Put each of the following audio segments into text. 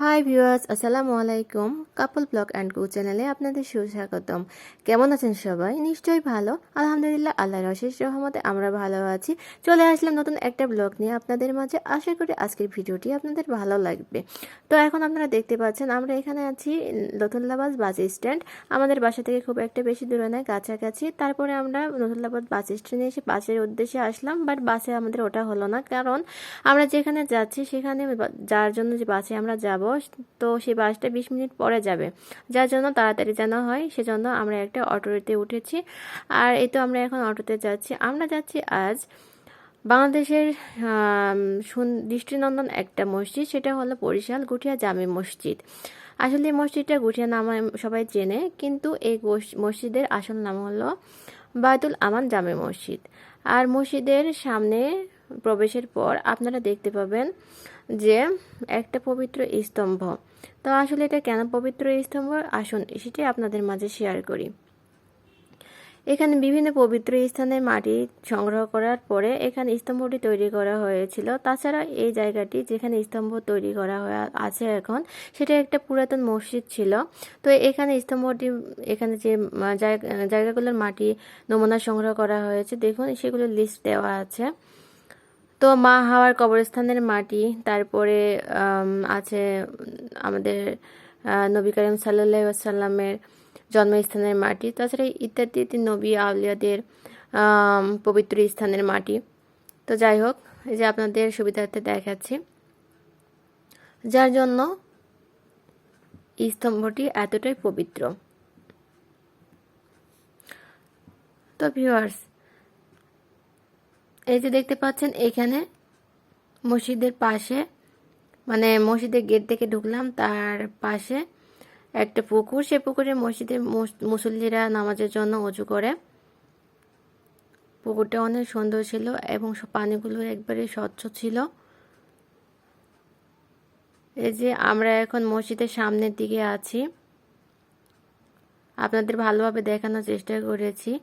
Hi viewers আসসালামু আলাইকুম কাপল blog and কু চ্যানেলে আপনাদের সুস্বাগতম। কেমন আছেন সবাই? নিশ্চয়ই ভালো। আলহামদুলিল্লাহ, আল্লাহর অশেষ রহমতে আমরা ভালো আছি। চলে আসলাম নতুন একটা ব্লগ নিয়ে আপনাদের মাঝে। আশা করি আজকের ভিডিওটি আপনাদের ভালো লাগবে। তো এখন আপনারা দেখতে পাচ্ছেন, আমরা এখানে আছি নতুল্লাবাদ বাস স্ট্যান্ড। আমাদের বাসা থেকে খুব একটা বেশি দূরে নয়, কাছাকাছি। তারপরে আমরা নতুল্লাবাদ বাস স্ট্যান্ডে এসে বাসের উদ্দেশ্যে আসলাম বাট বাসে আমাদের ওটা হলো না। কারণ আমরা যেখানে যাচ্ছি, সেখানে যার জন্য যে বাসে আমরা যাব তো সেই বাসটা বিশ মিনিট পরে যাবে। যার জন্য তাড়াতাড়ি যেন হয়, সেজন্য আমরা একটা অটোতে উঠেছি। আর এই তো আমরা এখন অটোতে যাচ্ছি। আমরা যাচ্ছি আজ বাংলাদেশের দৃষ্টিনন্দন একটা মসজিদ। সেটা হলো বরিশাল গুঠিয়া জামে মসজিদ। আসলে এই মসজিদটা গুঠিয়া নামে সবাই চেনে, কিন্তু এই মসজিদের আসল নাম হলো বায়তুল আমান জামে মসজিদ। আর মসজিদের সামনে প্রবেশের পর আপনারা দেখতে পাবেন যে একটা পবিত্র স্তম্ভ। তো আসলে এটা কেন পবিত্র স্তম্ভ? আসুন সেটি আপনাদের মাঝে শেয়ার করি। এখানে বিভিন্ন পবিত্র স্থানের মাটি সংগ্রহ করার পরে এখানে স্তম্ভটি তৈরি করা হয়েছিল। তাছাড়া এই জায়গাটি যেখানে স্তম্ভ তৈরি করা হয়ে আছে এখন, সেটা একটা পুরাতন মসজিদ ছিল। তো এখানে স্তম্ভটি, এখানে যে জায়গাগুলোর মাটি নমুনা সংগ্রহ করা হয়েছে, দেখুন সেগুলো লিস্ট দেওয়া আছে। তো মা হাওয়ার কবরস্থানের মাটি, তারপরে আছে আমাদের নবী করিম সাল্লাহ সাল্লামের জন্মস্থানের মাটি, তাছাড়া ইত্যাদি নবী আউলিয়াদের পবিত্র স্থানের মাটি। তো যাই হোক, এই যে আপনাদের সুবিধার্থে দেখাচ্ছি। যার জন্য স্তম্ভটি এতটাই পবিত্র। তো ভিউয়ার্স এই যে দেখতে পাচ্ছেন, এখানে মসজিদের পাশে মানে মসজিদের গেট থেকে ঢুকলাম, তার পাশে একটা পুকুর। সে পুকুরে মসজিদের মুস- মুসল্লিরা নামাজের জন্য উঁচু করে। পুকুরটা অনেক সুন্দর ছিল এবং পানিগুলো একবারে স্বচ্ছ ছিল। এই যে আমরা এখন মসজিদের সামনের দিকে আছি। আপনাদের ভালোভাবে দেখানোর চেষ্টা করেছি।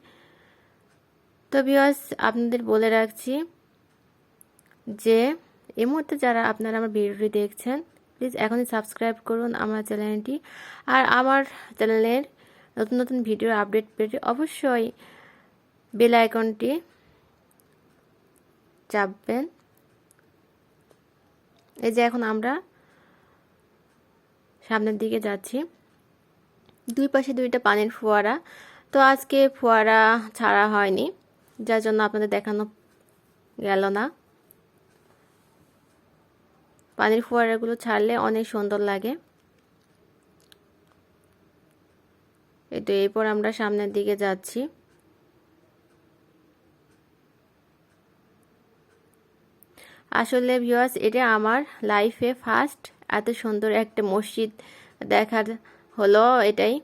তো বিয়স আপনাদের বলে রাখছি যে, এই মুহূর্তে যারা আপনারা আমার ভিডিওটি দেখছেন প্লিজ এখনই সাবস্ক্রাইব করুন আমার চ্যানেলটি আর আমার চ্যানেলের নতুন নতুন ভিডিও আপডেট পেতে অবশ্যই বেল আইকনটি চাপবেন। এই যে এখন আমরা সামনের দিকে যাচ্ছি। দুই পাশে দুইটা পানির ফোয়ারা। তো আজকে ফোয়ারা ছাড়া হয়নি। যার জন্য আপনাদের দেখানো গেল না। পানির ফোয়ারাগুলো ছাড়লে অনেক সুন্দর লাগে। এই তো এরপর আমরা সামনের দিকে যাচ্ছি। আসলে ভিউয়ার্স এটা আমার লাইফে ফার্স্ট এত সুন্দর একটা মসজিদ দেখার হলো এটাই।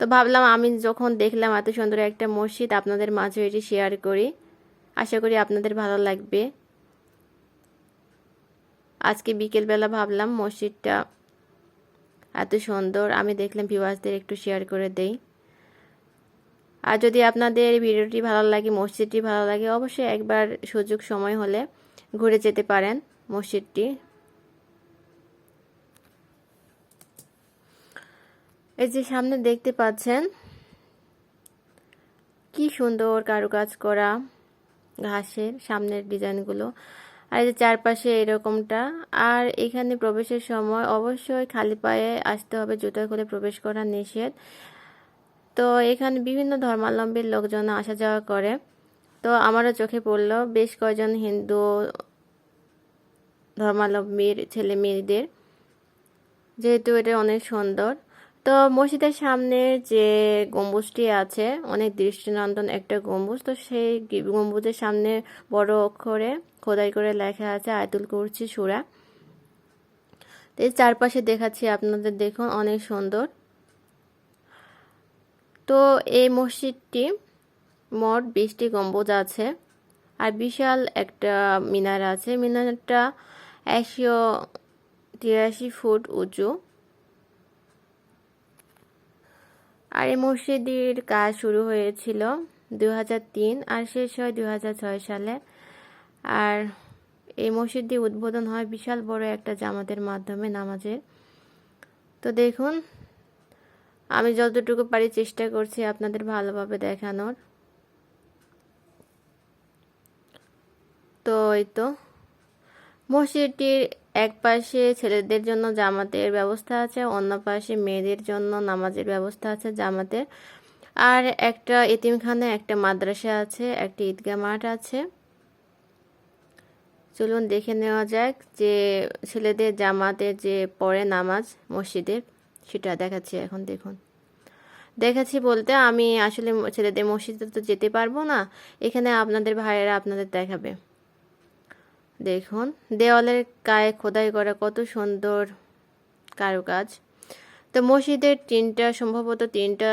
তো ভাবলাম আমি যখন দেখলাম এত সুন্দর একটা মসজিদ, আপনাদের মাঝে এটি শেয়ার করি। আশা করি আপনাদের ভালো লাগবে। আজকে বিকেলবেলা ভাবলাম মসজিদটা এত সুন্দর, আমি দেখলাম ভিউয়ার্সদের একটু শেয়ার করে দেই। আর যদি আপনাদের ভিডিওটি ভালো লাগে, মসজিদটি ভালো লাগে, অবশ্যই একবার সুযোগ সময় হলে ঘুরে যেতে পারেন মসজিদটি। এই যে সামনে দেখতে পাচ্ছেন, কি সুন্দর কারুকাজ করা ঘাসের সামনের ডিজাইনগুলো। আর এই যে চারপাশে এরকমটা। আর এখানে প্রবেশের সময় অবশ্যই খালি পায়ে আসতে হবে, জুতো খুলে প্রবেশ করা নিষেধ। তো এখানে বিভিন্ন ধর্মাবলম্বীর লোকজন আসা যাওয়া করে। তো আমারও চোখে পড়ল, বেশ কয়েকজন হিন্দু ধর্মাবলম্বীর ছেলে মেয়েদের। যেহেতু এটা অনেক সুন্দর। তো মসজিদের সামনে যে গম্বুজটি আছে, অনেক দৃষ্টিনন্দন একটা গম্বুজ। তো সেই গম্বুজের সামনে বড় অক্ষরে খোদাই করে লেখা আছে, আয়তুল কুরসি সুরা। তো চারপাশে দেখাচ্ছি আপনাদের, দেখুন অনেক সুন্দর। তো এই মসজিদটি মোট বিশটি গম্বুজ আছে আর বিশাল একটা মিনার আছে। মিনারটা একশো তিরাশি ফুট উঁচু। আর এই মসজিদের কাজ শুরু হয়েছিল দু আর শেষ হয় দু হাজার ছয় সালে। আর এই মসজিদটি উদ্বোধন হয় বিশাল বড় একটা জামাতের মাধ্যমে নামাজের তো দেখুন, আমি যতটুকু পারি চেষ্টা করছি আপনাদের ভালোভাবে দেখানোর। তো এই তো, মসজিদটির এক পাশে ছেলেদের জন্য জামাতের ব্যবস্থা আছে, অন্য পাশে মেয়েদের জন্য নামাজের ব্যবস্থা আছে জামাতের। আর একটা এতিমখানা একটা মাদ্রাসা আছে, একটা ঈদগাহ মাঠ আছে। চলুন দেখে নেওয়া যাক যে ছেলেদের জামাতে যে পড়ে নামাজ মসজিদের, সেটা দেখাচ্ছি এখন, দেখুন। দেখাচ্ছি বলতে আমি আসলে ছেলেদের মসজিদে তো যেতে পারব না, এখানে আপনাদের ভাইয়েরা আপনাদের দেখাবে। দেখুন, দেওয়ালের গায়ে খোদাই করা কত সুন্দর কারুকাজ। তো মসজিদের তিনটা, সম্ভবত তিনটা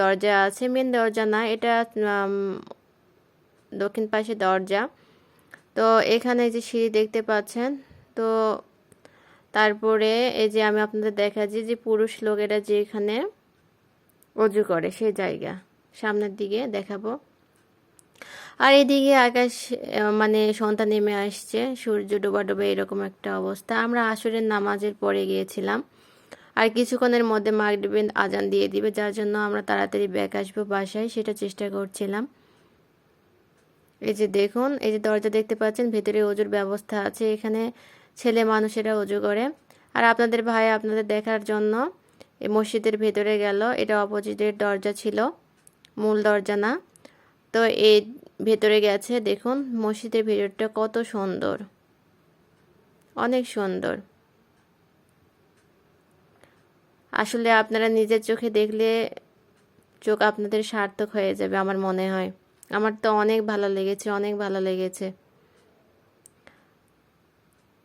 দরজা আছে। মেন দরজা না, এটা দক্ষিণ পাশে দরজা। তো এখানে যে সিঁড়ি দেখতে পাচ্ছেন, তো তারপরে এই যে আমি আপনাদের দেখাচ্ছি যে পুরুষ লোকেরা যে এখানে অজু করে সেই জায়গা। সামনের দিকে দেখাবো। আর এদিকে আকাশ মানে সন্ধ্যা নেমে আসছে। সূর্য ডোবা ডোবা এরকম একটা অবস্থা। আমরা আসরের নামাজের পরে গিয়েছিলাম। আর কিছুক্ষণের মধ্যে মাগরিবেন আজান দিয়ে দিবে, যার জন্য আমরা তাড়াতাড়ি ব্যাক আসব বাসায়, সেটা চেষ্টা করছিলাম। এই যে দেখুন, এই যে দরজা দেখতে পাচ্ছেন, ভেতরে অজুর ব্যবস্থা আছে। এখানে ছেলে মানুষেরা অজু করে। আর আপনাদের ভাই আপনাদের দেখার জন্য মসজিদের ভেতরে গেল। এটা অপোজিটের দরজা ছিল। মূল দরজা না। তো এই ভেতরে গেছে, দেখুন, মসজিদের ভেতরটা কত সুন্দর। অনেক সুন্দর। আসলে আপনারা নিজের চোখে দেখলে চোখ আপনাদের সার্থক হয়ে যাবে, আমার মনে হয়। আমার তো অনেক ভালো লেগেছে, অনেক ভালো লেগেছে।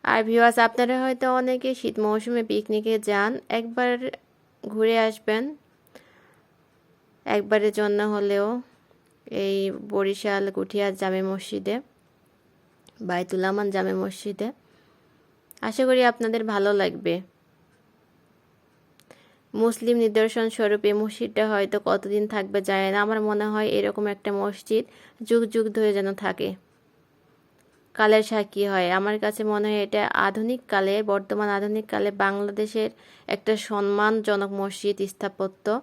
আর ভিওয়াস আপনারা হয়তো অনেকে শীত মৌসুমে পিকনিকে যান, একবার ঘুরে আসবেন। একবারের জন্য হলেও। এই বরিশাল কুঠিয়া জামে মসজিদে বাইতুলামান জামে মসজিদে। আশা করি আপনাদের ভালো লাগবে। মুসলিম নিদর্শন স্বরূপ এই মসজিদটা হয়তো কতদিন থাকবে যায় না। আমার মনে হয় এরকম একটা মসজিদ যুগ যুগ ধরে যেন থাকে। কালের সাক্ষী হয়। আমার কাছে মনে হয় এটা আধুনিক কালে, বর্তমান আধুনিক কালে বাংলাদেশের একটা সম্মানজনক মসজিদ স্থাপত্য।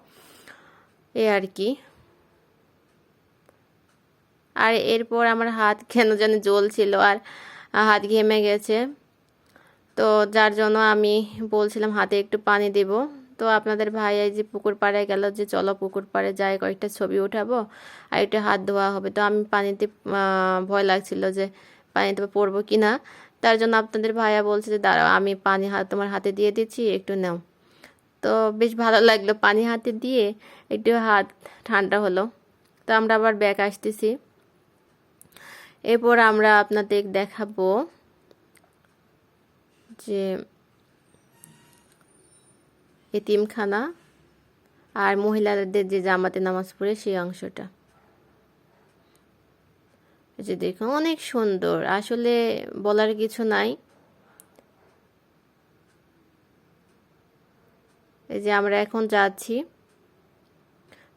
এ আর কি। আর এরপর আমার হাত কেন যেন জ্বলছিল আর হাত ঘেমে গেছে। তো যার জন্য আমি বলছিলাম হাতে একটু পানি দেব। তো আপনাদের ভাই এই যে পুকুর পাড়ে গেল যে চলো পুকুর পাড়ে যাই, কয়েকটা ছবি উঠাবো আর একটু হাত ধোয়া হবে। তো আমি পানিতে ভয় লাগছিল যে পানিতে পড়ব কি না। তার জন্য আপনাদের ভাইয়া বলছে যে, দাঁড়াও, আমি পানি হাত, তোমার হাতে দিয়ে দিচ্ছি, একটু নাও। তো বেশ ভালো লাগল পানি হাতে দিয়ে একটু হাত ঠান্ডা হলো। তো আমরা আবার ব্যাগ আসতেছি। এরপর আমরা আপনাদের দেখাবো যে এতিমখানা আর মহিলাদের যে জামাতে নামাজ পড়ে সেই অংশটা। যে দেখুন, অনেক সুন্দর। আসলে বলার কিছু নাই। এই যে আমরা এখন যাচ্ছি।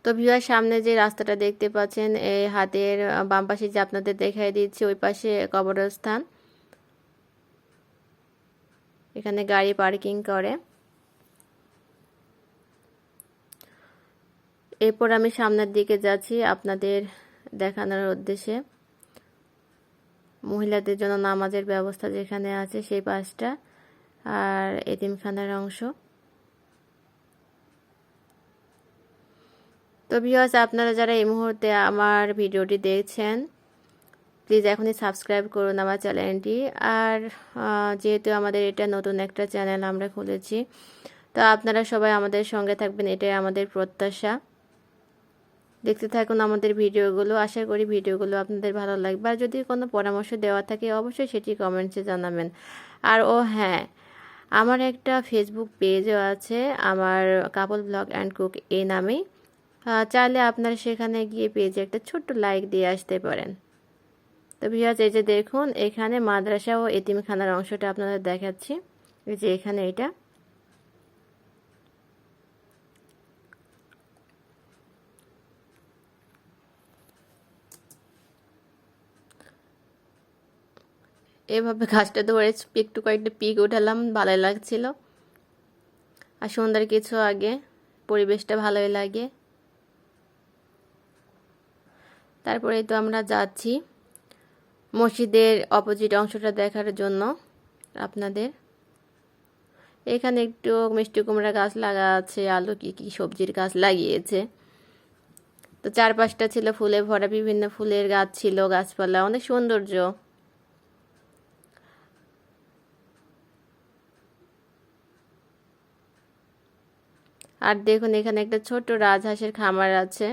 তো ভিউয়ার, সামনে যে রাস্তাটা দেখতে পাচ্ছেন এই হাতের বাম পাশে যে আপনাদের দেখাই দিচ্ছি, ওই পাশে কবরস্থান। এখানে গাড়ি পার্কিং করে। এরপর আমি সামনের দিকে যাচ্ছি আপনাদের দেখানোর উদ্দেশ্যে। মহিলাদের জন্য নামাজের ব্যবস্থা যেখানে আছে, সেই পাশটা। আর এতিমখানার অংশ। তো ভিওয়াস আপনারা যারা এই মুহূর্তে আমার ভিডিওটি দেখছেন প্লিজ এখনই সাবস্ক্রাইব করুন আমার চ্যানেলটি আর যেহেতু আমাদের এটা নতুন একটা চ্যানেল আমরা খুলেছি, তো আপনারা সবাই আমাদের সঙ্গে থাকবেন, এটাই আমাদের প্রত্যাশা। দেখতে থাকুন আমাদের ভিডিওগুলো, আশা করি ভিডিওগুলো আপনাদের ভালো লাগবে। আর যদি কোনো পরামর্শ দেওয়া থাকে, অবশ্যই সেটি কমেন্টসে জানাবেন। আর, ও হ্যাঁ আমার একটা ফেসবুক পেজও আছে, আমার কাপল ব্লগ অ্যান্ড কুক এই নামেই চাইলে আপনারা সেখানে গিয়ে পেজে একটা ছোট্ট লাইক দিয়ে আসতে পারেন। তো ভিয়াজ এই যে দেখুন, এখানে মাদ্রাসা ও এতিমখানার অংশটা আপনাদের দেখাচ্ছি। এই যে এখানে এটা। এভাবে গাছটা ধরে একটু কয়েকটা পিক উঠালাম ভালোই লাগছিল। আর সন্ধ্যার কিছু আগে, পরিবেশটা ভালোই লাগে। তারপরে তো আমরা যাচ্ছি মসজিদের অপোজিট অংশটা দেখার জন্য আপনাদের। এখানে একটু মিষ্টি কুমড়া গাছ লাগা আছে, আলু কি কি সবজির গাছ লাগিয়েছে। তো চারপাশটা ছিল ফুলে ভরা, বিভিন্ন ফুলের গাছ ছিল, গাছপালা, অনেক সৌন্দর্য। আর দেখুন এখানে একটা ছোট্ট রাজহাঁসের খামার আছে।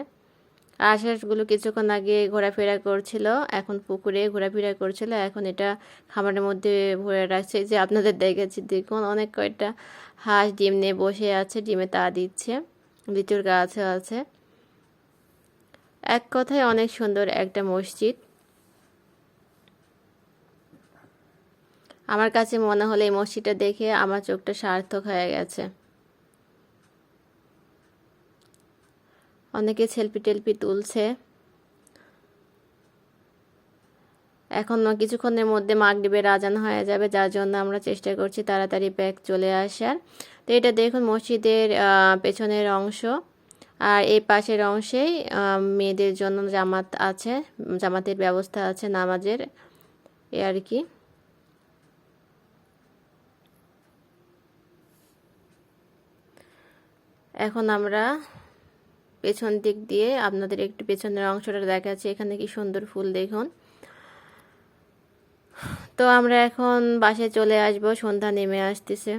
রাজহাঁসগুলো কিছুক্ষণ আগে ঘোরাফেরা করছিল, এখন পুকুরে ঘোরাফেরা করছিল, এখন এটা খামারের মধ্যে ভরে রাখছে। যে আপনাদের দেখেছি দেখুন, অনেক কয়েকটা হাঁস ডিম নিয়ে বসে আছে, ডিমে তা দিচ্ছে, লিচুর গাছও আছে। এক কথায় অনেক সুন্দর একটা মসজিদ। আমার কাছে মনে হলো এই মসজিদটা দেখে আমার চোখটা সার্থক হয়ে গেছে। অনেকে সেলফি টেলফি তুলছে। এখন কিছুক্ষণের মধ্যে মাগরিবের আজান হয়ে যাবে, যার জন্য আমরা চেষ্টা করছি তাড়াতাড়ি ব্যাগ চলে আসার। তো এটা দেখুন, মসজিদের পেছনের অংশ। আর এই পাশের অংশেই মেয়েদের জন্য জামাত আছে, জামাতের ব্যবস্থা আছে নামাজের, এ আর কি। এখন আমরা পেছন দিক দিয়ে আপনাদের একটু পেছনের অংশটা দেখাচ্ছি। এখানে কি সুন্দর ফুল দেখুন। তো আমরা এখন বাসে চলে আসব। সন্ধ্যা নেমে আসতেছে।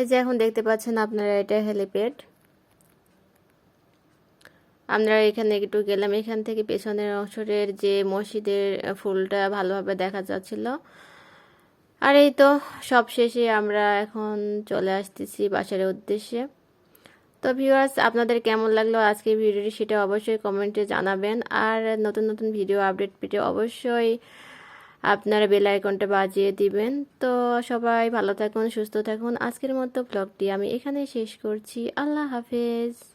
এই যে এখন দেখতে পাচ্ছেন আপনারা, এটা হেলিপ্যাড। আমরা এখানে একটু গেলাম। এখান থেকে পেছনের অংশের যে মসজিদের ফুলটা ভালোভাবে দেখা যাচ্ছিল। আর এই তো সব শেষে আমরা এখন চলে আসতেছি বাসার উদ্দেশ্যে। তো ভিউয়ার্স আপনাদের কেমন লাগল আজকের ভিডিওটি সেটা অবশ্যই কমেন্টে জানাবেন। আর নতুন নতুন ভিডিও আপডেট পেতে অবশ্যই আপনারা বেল আইকনটা বাজিয়ে দিবেন। তো সবাই ভালো থাকুন, সুস্থ থাকুন। আজকের মতো ব্লগটি আমি এখানে শেষ করছি। আল্লাহ হাফেজ।